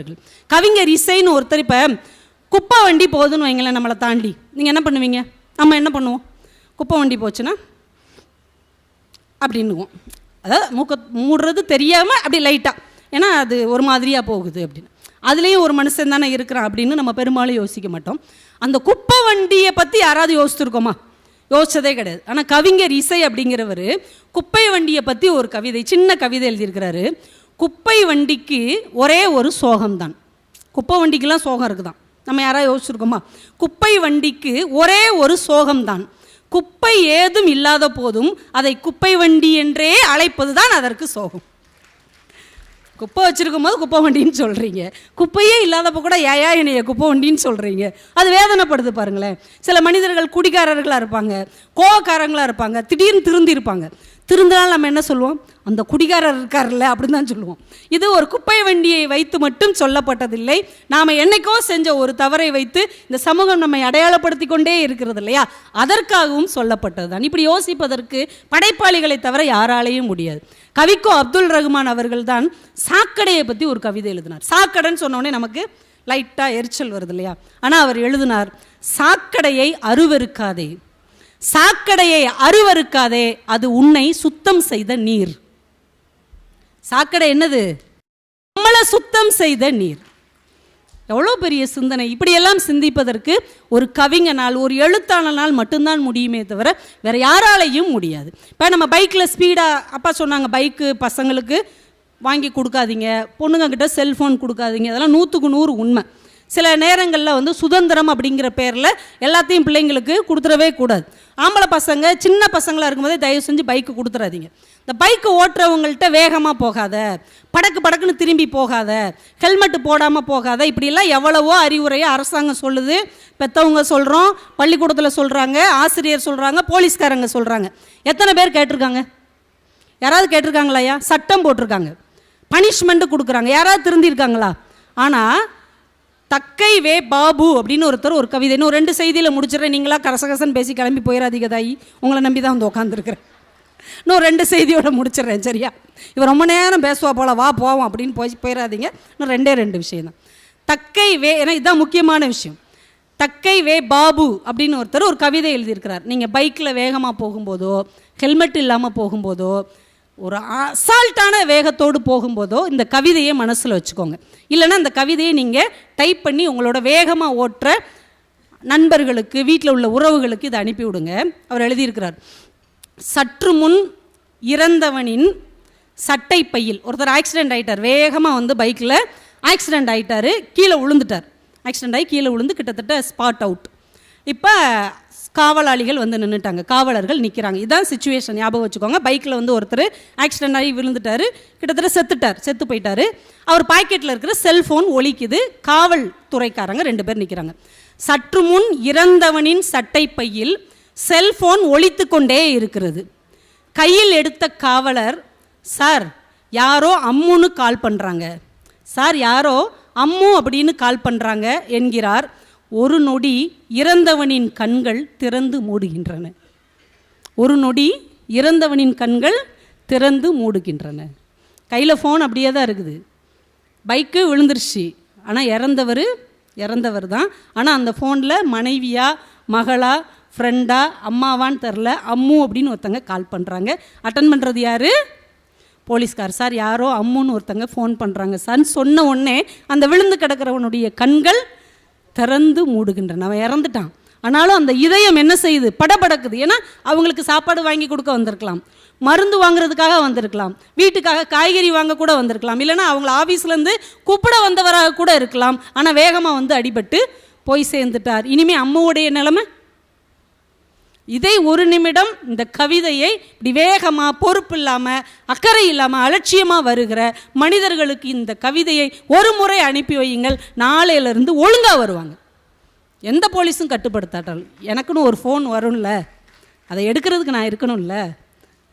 அவர்கள் கவிஞர் இசைன்னு ஒருத்தர் இப்போ குப்பை வண்டி போகுதுன்னு வைங்களேன் நம்மளை தாண்டி. நீங்கள் என்ன பண்ணுவீங்க? நம்ம என்ன பண்ணுவோம்? குப்பை வண்டி போச்சுன்னா அப்படின்னுவோம். அதாவது மூக்க மூடுறது தெரியாமல் அப்படி லைட்டாக ஏன்னா அது ஒரு மாதிரியாக போகுது அப்படின்னு. அதுலேயும் ஒரு மனுஷன் தானே இருக்கிறான் அப்படின்னு நம்ம பெரும்பாலும் யோசிக்க மாட்டோம். அந்த குப்பை வண்டியை பற்றி யாராவது யோசிச்சிருக்கோமா? யோசிச்சதே கிடையாது. ஆனால் கவிஞர் இசை அப்படிங்கிறவர் குப்பை வண்டியை பற்றி ஒரு கவிதை சின்ன கவிதை எழுதியிருக்கிறாரு. குப்பை வண்டிக்கு ஒரே ஒரு சோகம்தான். குப்பை வண்டிக்கெல்லாம் சோகம் இருக்குதான். நம்ம யாராவது யோசிச்சிருக்கோமா? குப்பை வண்டிக்கு ஒரே ஒரு சோகம்தான். குப்பை ஏதும் இல்லாத போதும் அதை குப்பை வண்டி என்றே அழைப்பது தான் அதற்கு சோகம். குப்பை வச்சுருக்கும் போது குப்பை வண்டின்னு சொல்கிறீங்க குப்பையே இல்லாதப்போ கூட ஏயா என்னைய குப்பை வண்டின்னு சொல்கிறீங்க அது வேதனைப்படுது பாருங்களேன். சில மனிதர்கள் குடிகாரர்களாக இருப்பாங்க கோவக்காரங்களாக இருப்பாங்க திடீர்னு திருந்தி இருப்பாங்க. திருந்தினால் நம்ம என்ன சொல்லுவோம்? அந்த குடிகாரர் இருக்கார்ல அப்படின்னு தான் சொல்லுவோம். இது ஒரு குப்பை வண்டியை வைத்து மட்டும் சொல்லப்பட்டதில்லை. நாம் என்னைக்கோ செஞ்ச ஒரு தவறை வைத்து இந்த சமூகம் நம்மை அடையாளப்படுத்தி கொண்டே இருக்கிறது இல்லையா? அதற்காகவும் சொல்லப்பட்டது தான். இப்படி யோசிப்பதற்கு படைப்பாளிகளை தவிர யாராலேயும் முடியாது. கவிக்கோ அப்துல் ரஹ்மான் அவர்கள் தான் சாக்கடையை பற்றி ஒரு கவிதை எழுதினார். சாக்கடைன்னு சொன்னோடனே நமக்கு லைட்டாக எரிச்சல் வருது இல்லையா? ஆனால் அவர் எழுதினார் சாக்கடையை அருவருக்காதே. சாக்கடையை அருவறுக்காதே அது உன்னை சுத்தம் செய்த நீர். சாக்கடை என்னது? நம்மளை சுத்தம் செய்த நீர். எவ்வளோ பெரிய சிந்தனை. இப்படியெல்லாம் சிந்திப்பதற்கு ஒரு கவிஞனால் ஒரு எழுத்தாளனால் மட்டும்தான் முடியுமே தவிர வேறு யாராலையும் முடியாது. இப்போ நம்ம பைக்கில் ஸ்பீடாக அப்பா சொன்னாங்க பைக்கு பசங்களுக்கு வாங்கி கொடுக்காதீங்க பொண்ணுங்கக்கிட்ட செல்ஃபோன் கொடுக்காதீங்க அதெல்லாம் நூற்றுக்கு நூறு உண்மை. சில நேரங்களில் வந்து சுதந்திரம் அப்படிங்கிற பேரில் எல்லாத்தையும் பிள்ளைங்களுக்கு கொடுத்துடவே கூடாது. ஆம்பளை பசங்க சின்ன பசங்களாக இருக்கும்போதே தயவு செஞ்சு பைக்கு கொடுத்துறாதீங்க. இந்த பைக்கு ஓட்டுறவங்கள்ட்ட வேகமாக போகாத படக்கு படக்குன்னு திரும்பி போகாத ஹெல்மெட்டு போடாமல் போகாத இப்படிலாம் எவ்வளவோ அறிவுரையை அரசாங்கம் சொல்லுது. பெற்றவங்க சொல்கிறோம் பள்ளிக்கூடத்தில் சொல்கிறாங்க ஆசிரியர் சொல்கிறாங்க போலீஸ்காரங்க சொல்கிறாங்க எத்தனை பேர் கேட்டிருக்காங்க? யாராவது கேட்டிருக்காங்களாயா சட்டம் போட்டிருக்காங்க. பனிஷ்மெண்ட்டு கொடுக்குறாங்க. யாராவது திருந்திருக்காங்களா? ஆனால் தக்கை வே பாபு அப்படின்னு ஒருத்தர் ஒரு கவிதை. இன்னும் ரெண்டு செய்தியில் முடிச்சிடறேன். நீங்களா கரசகசன் பேசி கிளம்பி போயிடாதீங்க தாயி. உங்களை நம்பி தான் வந்து உட்காந்துருக்குறேன் இன்னும் ரெண்டு செய்தியோட முடிச்சிடுறேன். சரியா? இவர் ரொம்ப நேரம் பேசுவா போல வா போவோம் அப்படின்னு போய் போயிடாதீங்க இன்னும் ரெண்டே ரெண்டு விஷயம் தான். தக்கை வே ஏன்னா இதுதான் முக்கியமான விஷயம். தக்கை வே பாபு அப்படின்னு ஒருத்தர் ஒரு கவிதை எழுதியிருக்கிறார். நீங்கள் பைக்கில் வேகமாக போகும்போதோ ஹெல்மெட் இல்லாமல் போகும்போதோ ஒரு அசால்ட்டான வேகத்தோடு போகும்போதோ இந்த கவிதையை மனசில் வச்சுக்கோங்க. இல்லைன்னா இந்த கவிதையை நீங்கள் டைப் பண்ணி உங்களோட வேகமாக ஓட்டுற நண்பர்களுக்கு வீட்டில் உள்ள உறவுகளுக்கு இதை அனுப்பி விடுங்க. அவர் எழுதியிருக்கிறார் சற்று முன் இறந்தவனின் சட்டை பையில் ஒருத்தர் ஆக்சிடெண்ட் ஆகிட்டார் வேகமாக வந்து பைக்கில் ஆக்சிடெண்ட் ஆகிட்டார் கீழே விழுந்துட்டார் ஆக்சிடெண்ட் ஆகி கீழே விழுந்து கிட்டத்தட்ட ஸ்பாட் அவுட் இப்போ காவலாளிகள் வந்து நின்றுட்டாங்க காவலர்கள் நிற்கிறாங்க இதான் சுச்சுவேஷன் ஞாபகம் வச்சுக்கோங்க. பைக்கில் வந்து ஒருத்தர் ஆக்சிடென்ட் ஆகி விழுந்துட்டாரு. கிட்டத்தட்ட செத்துட்டார். செத்து போயிட்டார். அவர் பாக்கெட்டில் இருக்கிற செல்ஃபோன் ஒழிக்குது காவல் துறைக்காரங்க ரெண்டு பேர் நிற்கிறாங்க சற்று முன் இறந்தவனின் சட்டை பையில் செல்ஃபோன் ஒழித்து கொண்டே இருக்கிறது. கையில் எடுத்த காவலர் சார் யாரோ அம்முன்னு கால் பண்ணுறாங்க சார் யாரோ அம்மு அப்படின்னு கால் பண்ணுறாங்க என்கிறார். ஒரு நொடி இறந்தவனின் கண்கள் திறந்து மூடுகின்றன. ஒரு நொடி இறந்தவனின் கண்கள் திறந்து மூடுகின்றன. கையில் ஃபோன் அப்படியே தான் இருக்குது. பைக்கு விழுந்துருச்சு. ஆனால் இறந்தவர் இறந்தவர் தான். ஆனால் அந்த ஃபோனில் மனைவியா மகளா ஃப்ரெண்டா அம்மாவான்னு தெரில அம்மு அப்படின்னு ஒருத்தங்க கால் பண்ணுறாங்க அட்டன் பண்ணுறது யார்? போலீஸ்கார். சார் யாரோ அம்முன்னு ஒருத்தங்க ஃபோன் பண்ணுறாங்க சார்னு சொன்ன உடனே அந்த விழுந்து கிடக்கிறவனுடைய கண்கள் திறந்து மூடுகின்றன. அவன் இறந்துட்டான். ஆனாலும் அந்த இதயம் என்ன செய்யுது? படபடக்குது. ஏன்னா அவங்களுக்கு சாப்பாடு வாங்கி கொடுக்க வந்திருக்கலாம். மருந்து வாங்குறதுக்காக வந்திருக்கலாம். வீட்டுக்காக காய்கறி வாங்க கூட வந்திருக்கலாம். இல்லைன்னா அவங்கள ஆஃபீஸ்லேருந்து கூப்பிட வந்தவராக கூட இருக்கலாம். ஆனால் வேகமாக வந்து அடிபட்டு போய் சேர்ந்துட்டார். இனிமே அம்மாவுடைய நிலைமை? இதை ஒரு நிமிடம் இந்த கவிதையை இப்படி வேகமாக பொறுப்பு இல்லாமல் அக்கறை இல்லாமல் அலட்சியமாக வருகிற மனிதர்களுக்கு இந்த கவிதையை ஒரு முறை அனுப்பி வையுங்கள். நாளையிலேருந்து ஒழுங்காக வருவாங்க. எந்த போலீஸும் கட்டுப்படுத்தாட்டால் எனக்குன்னு ஒரு ஃபோன் வரும்ல. அதை எடுக்கிறதுக்கு நான் இருக்கணும்ல.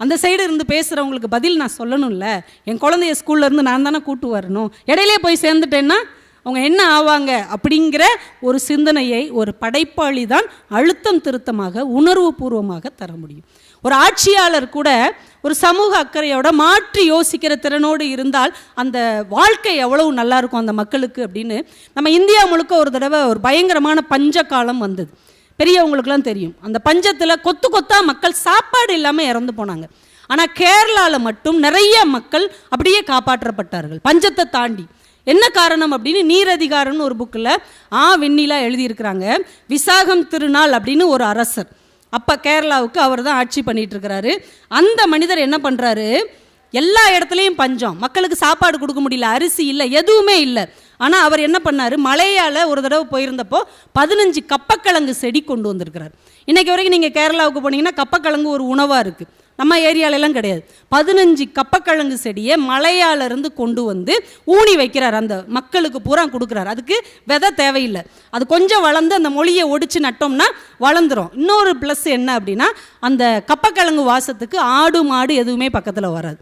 அந்த சைடு இருந்து பேசுகிறவங்களுக்கு பதில் நான் சொல்லணும்ல. என் குழந்தைய ஸ்கூல்ல இருந்து நான் தானே கூட்டு வரணும். இடையிலே போய் சேர்ந்துட்டேன்னா அவங்க என்ன ஆவாங்க அப்படிங்கிற ஒரு சிந்தனையை ஒரு படைப்பாளி தான் அழுத்தம் திருத்தமாக உணர்வு பூர்வமாக தர முடியும். ஒரு ஆட்சியாளர் கூட ஒரு சமூக அக்கறையோட மாற்றி யோசிக்கிற திறனோடு இருந்தால் அந்த வாழ்க்கை எவ்வளவு நல்லா இருக்கும் அந்த மக்களுக்கு அப்படின்னு நம்ம இந்தியா முழுக்க ஒரு தடவை ஒரு பயங்கரமான பஞ்ச காலம் வந்தது. பெரியவங்களுக்குலாம் தெரியும். அந்த பஞ்சத்தில் கொத்து கொத்தா மக்கள் சாப்பாடு இல்லாமல் இறந்து போனாங்க. ஆனால் கேரளாவில் மட்டும் நிறைய மக்கள் அப்படியே காப்பாற்றப்பட்டார்கள். பஞ்சத்தை தாண்டி. என்ன காரணம் அப்படின்னு நீரதிகாரம்னு ஒரு புக்கில் ஆ வெண்ணிலா எழுதியிருக்கிறாங்க. விசாகம் திருநாள் அப்படின்னு ஒரு அரசர். அப்போ கேரளாவுக்கு அவர் தான் ஆட்சி பண்ணிகிட்ருக்கிறாரு அந்த மனிதர் என்ன பண்ணுறாரு எல்லா இடத்துலையும் பஞ்சம். மக்களுக்கு சாப்பாடு கொடுக்க முடியல அரிசி இல்லை எதுவுமே இல்லை. ஆனால் அவர் என்ன பண்ணார்? மலையால் ஒரு தடவை போயிருந்தப்போ பதினஞ்சு கப்பக்கிழங்கு செடி கொண்டு வந்திருக்கிறார். இன்றைக்கி வரைக்கும் நீங்கள் கேரளாவுக்கு போனீங்கன்னா கப்பக்கிழங்கு ஒரு உணவாக இருக்குது நம்ம ஏரியாலெல்லாம் கிடையாது. பதினஞ்சு கப்பக்கிழங்கு செடியை மலையாலேருந்து கொண்டு வந்து ஊனி வைக்கிறார். அந்த மக்களுக்கு பூரா கொடுக்குறாரு. அதுக்கு விதை தேவையில்லை. அது கொஞ்சம் வளர்ந்து அந்த மொழியை ஒடிச்சு நட்டோம்னா வளர்ந்துரும். இன்னொரு ப்ளஸ் என்ன அப்படின்னா அந்த கப்பக்கிழங்கு வாசத்துக்கு ஆடு மாடு எதுவுமே பக்கத்தில் வராது.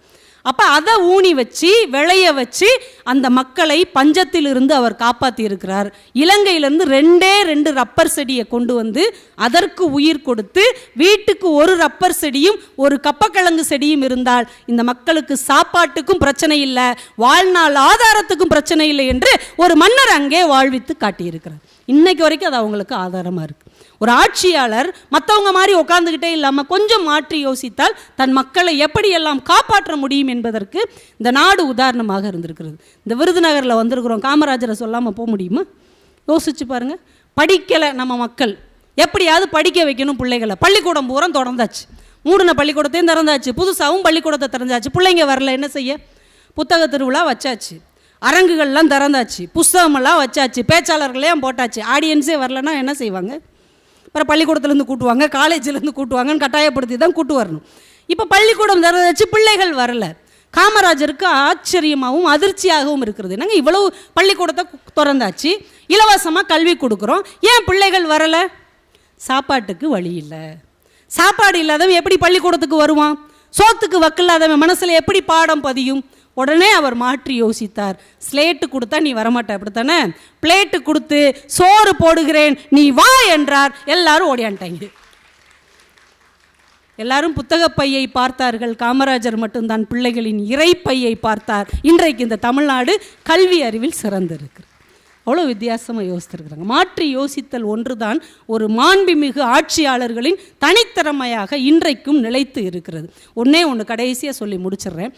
அப்போ அதை ஊனி வச்சு விளைய வச்சு அந்த மக்களை பஞ்சத்திலிருந்து அவர் காப்பாற்றி இருக்கிறார் இலங்கையிலேருந்து ரெண்டே ரெண்டு ரப்பர் செடியை கொண்டு வந்து அதற்கு உயிர் கொடுத்து வீட்டுக்கு ஒரு ரப்பர் செடியும் ஒரு கப்பக்கிழங்கு செடியும் இருந்தால் இந்த மக்களுக்கு சாப்பாட்டுக்கும் பிரச்சனை இல்லை வாழ்நாள் ஆதாரத்துக்கும் பிரச்சனை இல்லை என்று ஒரு மன்னர் அங்கே வாழ்வித்து காட்டியிருக்கிறார். இன்னைக்கு வரைக்கும் அது அவங்களுக்கு ஆதாரமாக இருக்குது ஒரு ஆட்சியாளர் மற்றவங்க மாதிரி உட்காந்துக்கிட்டே இல்லாமல் கொஞ்சம் மாற்றி யோசித்தால் தன் மக்களை எப்படியெல்லாம் காப்பாற்ற முடியும் என்பதற்கு இந்த நாடு உதாரணமாக இருந்திருக்கிறது. இந்த விருதுநகரில் வந்திருக்கிறோம். காமராஜரை சொல்லாமல் போக முடியுமா? யோசிச்சு பாருங்கள் படிக்கலை நம்ம மக்கள். எப்படியாவது படிக்க வைக்கணும் பிள்ளைகளை. பள்ளிக்கூடம் பூரா திறந்தாச்சு. மூடின பள்ளிக்கூடத்தையும் திறந்தாச்சு. புதுசாகவும் பள்ளிக்கூடத்தை திறந்தாச்சு. பிள்ளைங்க வரல. என்ன செய்ய? புத்தக திருவிழா வச்சாச்சு. அரங்குகள்லாம் திறந்தாச்சு. புஸ்தகமெல்லாம் வச்சாச்சு. பேச்சாளர்களையும் போட்டாச்சு. ஆடியன்ஸே வரலன்னா என்ன செய்வாங்க? அப்புறம் பள்ளிக்கூடத்துலேருந்து கூட்டுவாங்க காலேஜ்லேருந்து கூட்டுவாங்கன்னு கட்டாயப்படுத்தி தான் கூட்டு வரணும். இப்போ பள்ளிக்கூடம் திறந்தாச்சு பிள்ளைகள் வரல. காமராஜருக்கு ஆச்சரியமாகவும் அதிர்ச்சியாகவும் இருக்கிறது. நாங்கள் இவ்வளவு பள்ளிக்கூடத்தை திறந்தாச்சு. இலவசமாக கல்வி கொடுக்குறோம். ஏன் பிள்ளைகள் வரலை? சாப்பாட்டுக்கு வழி இல்லை. சாப்பாடு இல்லாதவன் எப்படி பள்ளிக்கூடத்துக்கு வருவான்? சோத்துக்கு வக்கில்லாதவன் மனசில் எப்படி பாடம் பதியும்? உடனே அவர் மாற்றி யோசித்தார். ஸ்லேட்டு கொடுத்தா நீ வரமாட்ட அப்படித்தானே? பிளேட்டு கொடுத்து சோறு போடுகிறேன் நீ வா என்றார். எல்லாரும் ஓடியான்ட்டாங்க எல்லாரும் புத்தக பையை பார்த்தார்கள். காமராஜர் மட்டும்தான் பிள்ளைகளின் இறைப்பையை பார்த்தார். இன்றைக்கு இந்த தமிழ்நாடு கல்வி அறிவில் சிறந்திருக்கிறது. அவ்வளோ வித்தியாசமாக யோசித்திருக்கிறாங்க. மாற்றி யோசித்தல் ஒன்றுதான் ஒரு மாண்புமிகு ஆட்சியாளர்களின் தனித்திறமையாக இன்றைக்கும் நிலைத்து இருக்கிறது. ஒன்றே ஒன்று கடைசியாக சொல்லி முடிச்சிடுறேன்.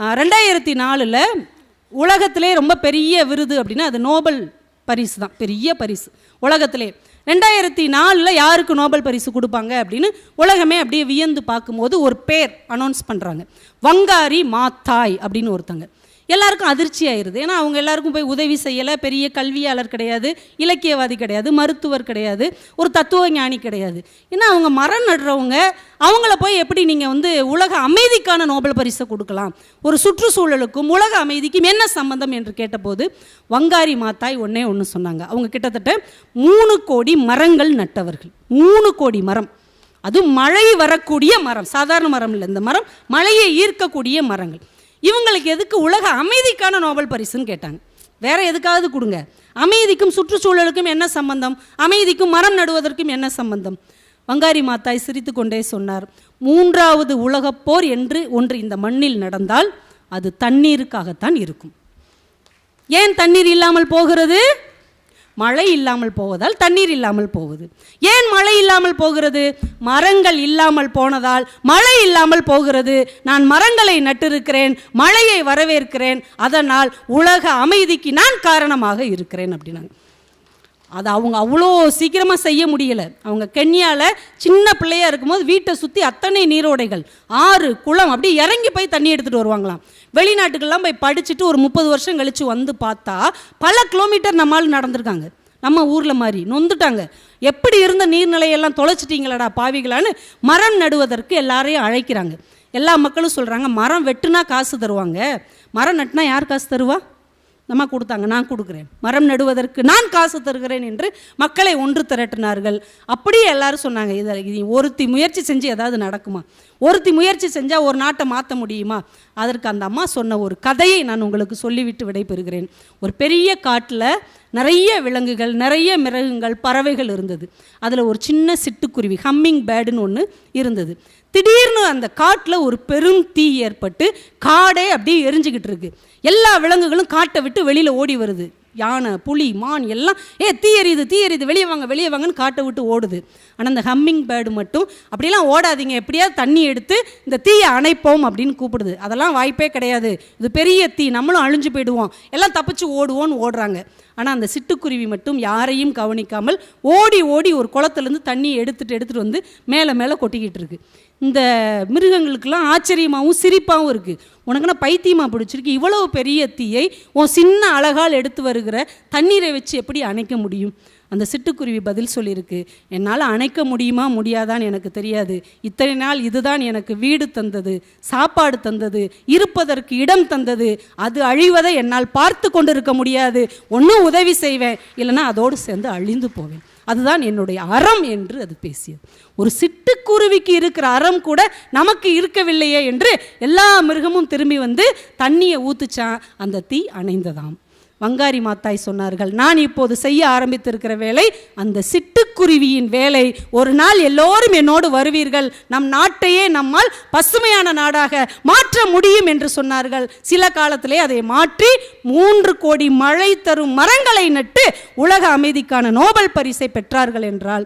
ரெண்டாயிரத்தி நாலில் உலகத்திலே ரொம்ப பெரிய விருது அப்படின்னா அது நோபல் பரிசு தான். பெரிய பரிசு. உலகத்திலே. ரெண்டாயிரத்தி நாலில் யாருக்கு நோபல் பரிசு கொடுப்பாங்க அப்படின்னு உலகமே அப்படியே வியந்து பார்க்கும்போது ஒரு பேர் அனௌன்ஸ் பண்ணுறாங்க வங்காரி மாத்தாய் அப்படின்னு ஒருத்தங்க. எல்லாருக்கும் அதிர்ச்சி ஆயிருது. ஏன்னா அவங்க எல்லாருக்கும் போய் உதவி செய்யலை. பெரிய கல்வியாளர் கிடையாது. இலக்கியவாதி கிடையாது. மருத்துவர் கிடையாது. ஒரு தத்துவ ஞானி கிடையாது. ஏன்னா அவங்க மரம் நடுறவங்க அவங்கள போய் எப்படி நீங்கள் வந்து உலக அமைதிக்கான நோபல் பரிசை கொடுக்கலாம்? ஒரு சுற்றுச்சூழலுக்கும் உலக அமைதிக்கும் என்ன சம்பந்தம் என்று கேட்டபோது வங்காரி மாத்தாய் ஒன்றே ஒன்று சொன்னாங்க. அவங்க கிட்டத்தட்ட மூணு கோடி மரங்கள் நட்டவர்கள். மூணு கோடி மரம். அது மழை வரக்கூடிய மரம். சாதாரண மரம் இல்லை இந்த மரம் மழையை ஈர்க்கக்கூடிய மரங்கள். இவங்களுக்கு எதுக்கு உலக அமைதிக்கான நோபல் பரிசுன்னு கேட்டாங்க. வேற எதுக்காவது கொடுங்க. அமைதிக்கும் சுற்றுச்சூழலுக்கும் என்ன சம்பந்தம்? அமைதிக்கும் மரம் நடுவதற்கும் என்ன சம்பந்தம்? வங்காரி மாத்தாய் சிரித்து கொண்டே சொன்னார். மூன்றாவது உலகப்போர் என்று ஒன்று இந்த மண்ணில் நடந்தால் அது தண்ணீருக்காகத்தான் இருக்கும். ஏன் தண்ணீர் இல்லாமல் போகிறது? மழை இல்லாமல் போவதால் தண்ணீர் இல்லாமல் போகுது. ஏன் மழை இல்லாமல் போகிறது? மரங்கள் இல்லாமல் போனதால் மழை இல்லாமல் போகிறது. நான் மரங்களை நட்டிருக்கிறேன் மழையை வரவேற்கிறேன் அதனால் உலக அமைதிக்கு நான் காரணமாக இருக்கிறேன் அப்படின்னாங்க. அது அவங்க அவ்வளோ சீக்கிரமாக செய்ய முடியலை. அவங்க கென்யாவில் சின்ன பிள்ளையாக இருக்கும்போது வீட்டை சுற்றி அத்தனை நீரோடைகள். ஆறு குளம் அப்படி இறங்கி போய் தண்ணி எடுத்துகிட்டு வருவாங்களாம். வெளிநாட்டுக்கெல்லாம் போய் படிச்சுட்டு ஒரு முப்பது வருஷம் கழித்து வந்து பார்த்தா பல கிலோமீட்டர் நம்மால் நடந்திருக்காங்க. நம்ம ஊரில் மாதிரி நொந்துட்டாங்க. எப்படி இருந்த நீர்நிலையெல்லாம் தொலைச்சிட்டிங்களடா பாவிகளான்னு மரம் நடுவதற்கு எல்லாரையும் அழைக்கிறாங்க. எல்லா மக்களும் சொல்கிறாங்க மரம் வெட்டுனா காசு தருவாங்க. மரம் நட்டுனா யார் காசு தருவா? அம்மா கொடுத்தாங்க நான் கொடுக்குறேன். மரம் நடுவதற்கு நான் காசு தருகிறேன் என்று மக்களை ஒன்று திரட்டினார்கள். அப்படியே எல்லாரும் சொன்னாங்க இதை இது ஒருத்தி முயற்சி செஞ்சு ஏதாவது நடக்குமா? ஒருத்தி முயற்சி செஞ்சால் ஒரு நாட்டை மாற்ற முடியுமா? அதற்கு அந்த அம்மா சொன்ன ஒரு கதையை நான் உங்களுக்கு சொல்லிவிட்டு விடைபெறுகிறேன். ஒரு பெரிய காட்டில் நிறைய விலங்குகள் நிறைய மிருகங்கள் பறவைகள் இருந்தது. அதில் ஒரு சின்ன சிட்டுக்குருவி ஹம்மிங் பேர்டுன்னு ஒன்று இருந்தது. திடீர்னு அந்த காட்டில் ஒரு பெரும் தீ ஏற்பட்டு காடே அப்படியே எரிஞ்சுக்கிட்டு இருக்கு. எல்லா விலங்குகளும் காட்டை விட்டு வெளியில் ஓடி வருது. யானை புலி மான் எல்லாம் ஏ தீ எறியுது தீ எறியுது வெளியே வாங்க வெளியே வாங்கன்னு காட்டை விட்டு ஓடுது. ஆனால் இந்த ஹம்மிங் பேர்டு மட்டும் அப்படிலாம் ஓடாதீங்க எப்படியாவது தண்ணி எடுத்து இந்த தீயை அணைப்போம் அப்படின்னு கூப்பிடுது. அதெல்லாம் வாய்ப்பே கிடையாது. இது பெரிய தீ நம்மளும் அழிஞ்சு போயிடுவோம். எல்லாம் தப்பிச்சு ஓடுவோன்னு ஓடுறாங்க. ஆனால் அந்த சிட்டுக்குருவி மட்டும் யாரையும் கவனிக்காமல் ஓடி ஓடி ஒரு குளத்துலேருந்து தண்ணியை எடுத்துகிட்டு எடுத்துகிட்டு வந்து மேலே மேலே கொட்டிக்கிட்டு இருக்கு. இந்த மிருகங்களுக்கெல்லாம் ஆச்சரியமாகவும் சிரிப்பாகவும் இருக்குது உனக்குன்னா பைத்தியமாக பிடிச்சிருக்கு. இவ்வளோ பெரிய தீயை உன் சின்ன அழகால் எடுத்து வருகிற தண்ணீரை வச்சு எப்படி அணைக்க முடியும்? அந்த சிட்டுக்குருவி பதில் சொல்லியிருக்கு. என்னால் அணைக்க முடியுமா முடியாதான்னு எனக்கு தெரியாது. இத்தனை நாள் இதுதான் எனக்கு வீடு தந்தது சாப்பாடு தந்தது இருப்பதற்கு இடம் தந்தது. அது அழிவதை என்னால் பார்த்து கொண்டிருக்க முடியாது. ஒன்றும் உதவி செய்வேன். இல்லைன்னா அதோடு சேர்ந்து அழிந்து போவேன். அதுதான் என்னுடைய அறம் என்று அது பேசியது. ஒரு சிட்டுக்குருவிக்கு இருக்கிற அறம் கூட நமக்கு இருக்கவில்லையே என்று எல்லா மிருகமும் திரும்பி வந்து தண்ணியை ஊத்துச்சான் அந்த தீ அணைந்ததாம். வங்காரி மாத்தாய் சொன்னார்கள். நான் இப்போது செய்ய ஆரம்பித்திருக்கிற வேலை அந்த சிட்டுக்குருவியின் வேலை. ஒரு நாள் எல்லோரும் என்னோடு வருவீர்கள். நம் நாட்டையே நம்மால் பசுமையான நாடாக மாற்ற முடியும் என்று சொன்னார்கள். சில காலத்திலே அதை மாற்றி மூன்று கோடி மழை தரும் மரங்களை நட்டு உலக அமைதிக்கான நோபல் பரிசை பெற்றார்கள் என்றால்